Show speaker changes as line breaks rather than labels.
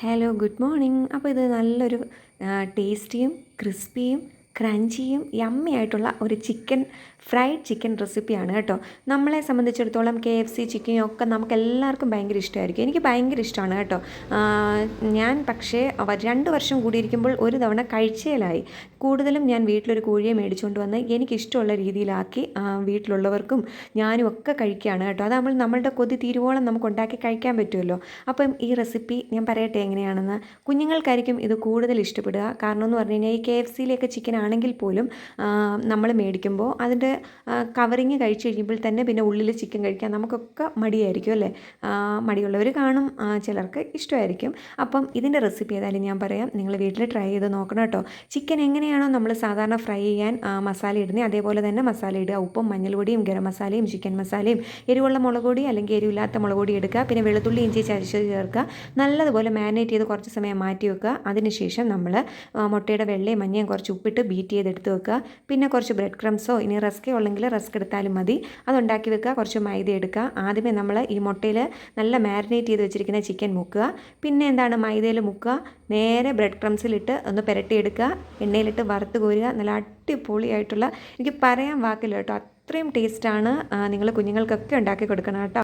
Hello good morning അപ്പോൾ ഇത് നല്ലൊരു ടേസ്റ്റിയും ക്രിസ്പിയും ക്രഞ്ചിയും യമ്മി ആയിട്ടുള്ള ഒരു ചിക്കൻ ഫ്രൈഡ് ചിക്കൻ റെസിപ്പിയാണ് കേട്ടോ. നമ്മളെ സംബന്ധിച്ചിടത്തോളം കെ എഫ് സി ചിക്കനും ഒക്കെ നമുക്ക് എല്ലാവർക്കും ഭയങ്കര ഇഷ്ടമായിരിക്കും. എനിക്ക് ഭയങ്കര ഇഷ്ടമാണ് കേട്ടോ. ഞാൻ പക്ഷേ രണ്ട് വർഷം കൂടിയിരിക്കുമ്പോൾ ഒരു തവണ കഴിച്ചേലായി. കൂടുതലും ഞാൻ വീട്ടിലൊരു കോഴിയെ മേടിച്ചുകൊണ്ട് വന്ന് എനിക്കിഷ്ടമുള്ള രീതിയിലാക്കി വീട്ടിലുള്ളവർക്കും ഞാനും ഒക്കെ കഴിക്കുകയാണ് കേട്ടോ. അത് നമ്മൾ നമ്മളുടെ കൊതി തീരുവോളം നമുക്ക് ഉണ്ടാക്കി കഴിക്കാൻ പറ്റുമല്ലോ. അപ്പം ഈ റെസിപ്പി ഞാൻ പറയട്ടെ എങ്ങനെയാണെന്ന്? കുഞ്ഞുങ്ങൾക്കായിരിക്കും ഇത് കൂടുതൽ ഇഷ്ടപ്പെടുക. കാരണം എന്ന് പറഞ്ഞു കഴിഞ്ഞാൽ ഈ കെ എഫ് സിയിലേക്ക് ചിക്കൻ ആണെങ്കിൽ പോലും നമ്മൾ മേടിക്കുമ്പോൾ അതിന്റെ കവറിങ് കഴിച്ചു കഴിയുമ്പോൾ തന്നെ പിന്നെ ഉള്ളിൽ ചിക്കൻ കഴിക്കാൻ നമുക്കൊക്കെ മടിയായിരിക്കും അല്ലേ? മടിയുള്ളവർ കാണും ചിലർക്ക് ഇഷ്ടമായിരിക്കും. അപ്പം ഇതിന്റെ റെസിപ്പി ഏതായാലും ഞാൻ പറയാം. നിങ്ങൾ വീട്ടിൽ ട്രൈ ചെയ്ത് നോക്കണം കേട്ടോ. ചിക്കൻ എങ്ങനെയാണോ നമ്മൾ സാധാരണ ഫ്രൈ ചെയ്യാൻ മസാല ഇടുന്നത് അതേപോലെ തന്നെ മസാല ഇടുക. ഉപ്പും മഞ്ഞൾപൊടിയും ഗരം മസാലയും ചിക്കൻ മസാലയും എരിവുള്ള മുളക് പൊടി അല്ലെങ്കിൽ എരിവില്ലാത്ത മുളക് പൊടി എടുക്കുക. പിന്നെ വെളുത്തുള്ളി ഇഞ്ചി ചതച്ച് ചേർക്കുക. നല്ലതുപോലെ മാരിനേറ്റ് ചെയ്ത് കുറച്ച് സമയം മാറ്റി വെക്കുക. അതിനുശേഷം നമ്മൾ മുട്ടയുടെ വെള്ളയും മഞ്ഞയും കുറച്ച് ഉപ്പിട്ട് ബീറ്റ് ചെയ്തെടുത്ത് വെക്കുക. പിന്നെ കുറച്ച് ബ്രെഡ് ക്രംസോ ഇനി റസ്കോ ഉള്ളെങ്കിൽ റസ്ക് എടുത്താലും മതി. അതുണ്ടാക്കി വെക്കുക. കുറച്ച് മൈദ എടുക്കുക. ആദ്യമേ നമ്മൾ ഈ മുട്ടയിൽ നല്ല മാരിനേറ്റ് ചെയ്ത് വെച്ചിരിക്കുന്ന ചിക്കൻ മുക്കുക. പിന്നെ എന്താണ് മൈദയിൽ മുക്കുക. നേരെ ബ്രെഡ് ക്രംസിലിട്ട് ഒന്ന് പുരട്ടിയെടുക്കുക. എണ്ണയിലിട്ട് വറുത്ത് കോരുക. നല്ല അടിപൊളിയായിട്ടുള്ള എനിക്ക് പറയാൻ വാക്കില്ല കേട്ടോ. അത്രയും ടേസ്റ്റാണ് നിങ്ങൾ കുഞ്ഞുങ്ങൾക്കൊക്കെ ഉണ്ടാക്കി കൊടുക്കണം കേട്ടോ.